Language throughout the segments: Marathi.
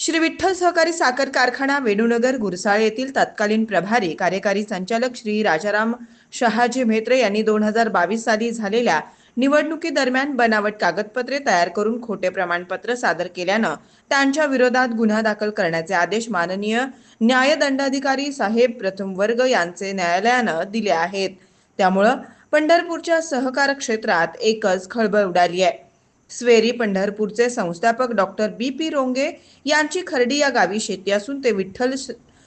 श्री विठ्ठल सहकारी साखर कारखाना वेणूनगर गुरसाळे येथील तत्कालीन प्रभारी कार्यकारी संचालक श्री राजाराम शहाजी म्हेत्रे यांनी दोन हजार बावीस साली झालेल्या निवडणुकीदरम्यान बनावट कागदपत्रे तयार करून खोटे प्रमाणपत्र सादर केल्यानं त्यांच्या विरोधात गुन्हा दाखल करण्याचे आदेश माननीय न्यायदंडाधिकारी साहेब प्रथम वर्ग यांचे न्यायालयानं दिले आहेत. त्यामुळं पंढरपूरच्या सहकार क्षेत्रात एकच खळबळ उडाली आहे. स्वेरी पंढरपूरचे संस्थापक डॉक्टर बी पी रोंगे यांची खर्डी या गावी शेती असून ते विठ्ठल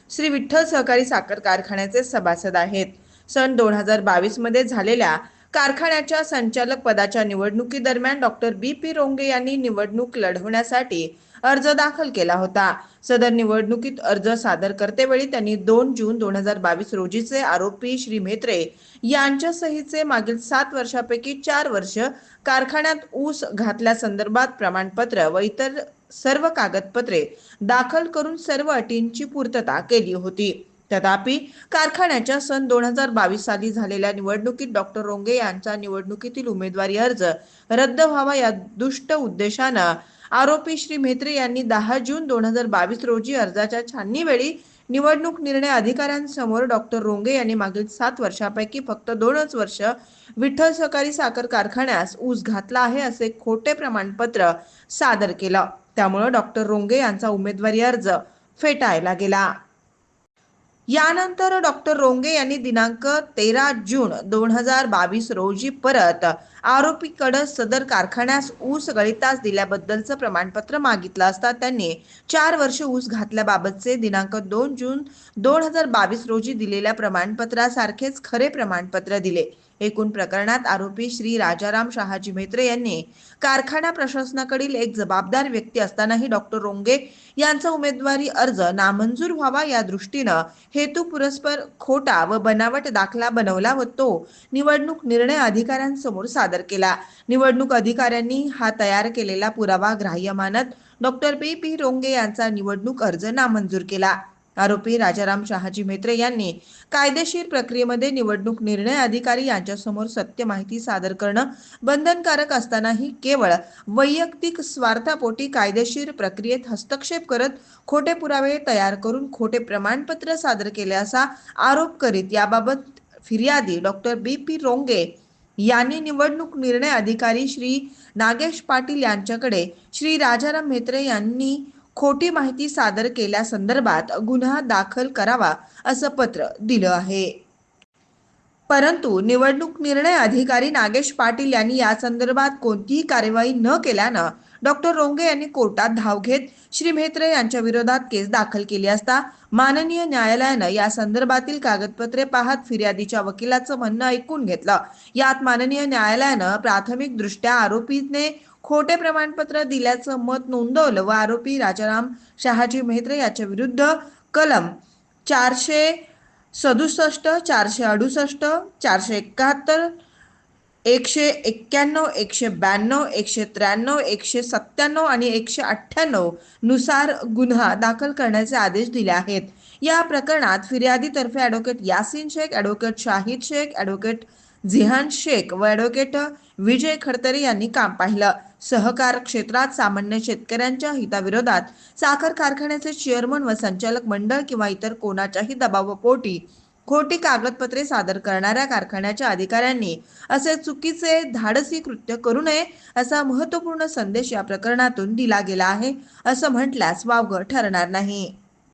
श्री विठ्ठल सहकारी साखर कारखान्याचे सभासद आहेत. सन दोन हजार बावीसमध्ये झालेल्या कारखान्याच्या संचालक पदाच्या निवडणुकीदरम्यान डॉक्टर बी पी रोंगे यांनी निवडणूक लढवण्यासाठी अर्ज दाखल केला होता. सदर निवडणुकीत अर्ज सादर करतेवेळी त्यांनी दोन जून दोन हजार बावीस रोजीचे आरोपी श्री म्हेत्रे यांच्या सहीचे मागील सात वर्षापैकी चार वर्ष कारखान्यात ऊस घातल्यासंदर्भात प्रमाणपत्र व इतर सर्व कागदपत्रे दाखल करून सर्व अटींची पूर्तता केली होती. तथापि कारखान्याच्या सन दोन हजार बावीस साली झालेल्या निवडणुकीत डॉक्टर रोंगे यांचा निवडणुकीतील उमेदवारी अर्ज रद्द व्हावा या दुष्ट उद्देशानं आरोपी श्री म्हेत्रे यांनी दहा जून दोन हजार बावीस रोजी अर्जाच्या छाननीवेळी निवडणूक निर्णय अधिकाऱ्यांसमोर डॉक्टर रोंगे यांनी मागील सात वर्षापैकी फक्त दोनच वर्ष विठ्ठल सहकारी साखर कारखान्यास ऊस घातला आहे असे खोटे प्रमाणपत्र सादर केलं. त्यामुळे डॉक्टर रोंगे यांचा उमेदवारी अर्ज फेटाळला गेला. यानंतर डॉक्टर रोंगे यांनी दिनांक तेरा जून दोन हजार बावीस रोजी परत आरोपीकडे सदर कारखान्यास ऊस गळितास दिल्याबद्दलचं प्रमाणपत्र मागितलं असता त्यांनी चार वर्ष ऊस घातल्याबाबतचे दिनांक दोन जून दोन हजार बावीस रोजी दिलेल्या प्रमाणपत्रासारखेच खरे प्रमाणपत्र दिले. एकूण प्रकरणात आरोपी श्री राजाराम शहाजी मेत्रे यांनी कारखाना प्रशासनाकडील एक जबाबदार व्यक्ती असतानाही डॉक्टर रोंगे यांचा उमेदवारी अर्ज नामंजूर व्हावा या दृष्टीनं हेतू पुरस्पर खोटा व बनावट दाखला बनवला व तो निवडणूक निर्णय अधिकाऱ्यांसमोर सादर केला. निवडणूक अधिकाऱ्यांनी हा तयार केलेला पुरावा ग्राह्य मानत डॉक्टर पी पी रोंगे यांचा निवडणूक अर्ज नामंजूर केला. आरोपी राजाराम शहाजी म्हेत्रे यांनी कायदेशीर प्रक्रियेमध्ये निवडणूक निर्णय अधिकारी यांच्यासमोर सत्य माहिती सादर करणं बंधनकारक असतानाही केवळ वैयक्तिक स्वार्थापोटी कायदेशीर प्रक्रियेत हस्तक्षेप करत खोटे पुरावे तयार करून खोटे प्रमाणपत्र सादर केले असा आरोप करीत याबाबत फिर्यादी डॉक्टर बी पी रोंगे यांनी निवडणूक निर्णय अधिकारी श्री नागेश पाटील यांच्याकडे श्री राजाराम म्हेत्रे यांनी खोटी माहिती सादर केल्यासंदर्भात गुन्हा दाखल करावा असं पत्र दिलं आहे. परंतु निवडणूक निर्णय अधिकारी नागेश पाटील यांनी या संदर्भात कोणतीही कार्यवाही न केल्यानं डॉक्टर रोंगे यांनी कोर्टात धाव घेत श्री म्हेत्रे यांच्या विरोधात केस दाखल केली असता माननीय न्यायालयानं या संदर्भातील कागदपत्रे पाहत फिर्यादीच्या वकिलाचं म्हणणं ऐकून घेतलं. यात माननीय न्यायालयानं प्राथमिक दृष्ट्या आरोपीने खोटे प्रमाणपत्र दिल्याचं मत नोंदवलं व आरोपी राजाराम शहाजी म्हेत्रे याच्या विरुद्ध कलम चारशे सदुसष्ट चारशे अडुसष्ट चारशे एकाहत्तर एकशे एक्क्याण्णव एकशे ब्याण्णव एकशे त्र्याण्णव एकशे सत्त्याण्णव आणि एकशे अठ्ठ्याण्णवनुसार गुन्हा दाखल करण्याचे आदेश दिले आहेत. या प्रकरणात फिर्यादीतर्फे advocate Yasin Shaikh advocate Shahid Shaikh advocate Zihan Shaikh व ॲडव्होकेट विजय खडतरे यांनी काम पाहिलं. सहकार क्षेत्रात सामान्य शेतकऱ्यांच्या हिताविरोधात साखर कारखान्याचे चेअरमन व संचालक मंडळ किंवा इतर कोणाच्याही दबावापोटी खोटी कागदपत्रे सादर करणाऱ्या कारखान्याच्या अधिकाऱ्यांनी असे चुकीचे धाडसी कृत्य करू नये असा महत्त्वपूर्ण संदेश या प्रकरणातून दिला गेला आहे असं म्हटल्यास वावगं ठरणार नाही.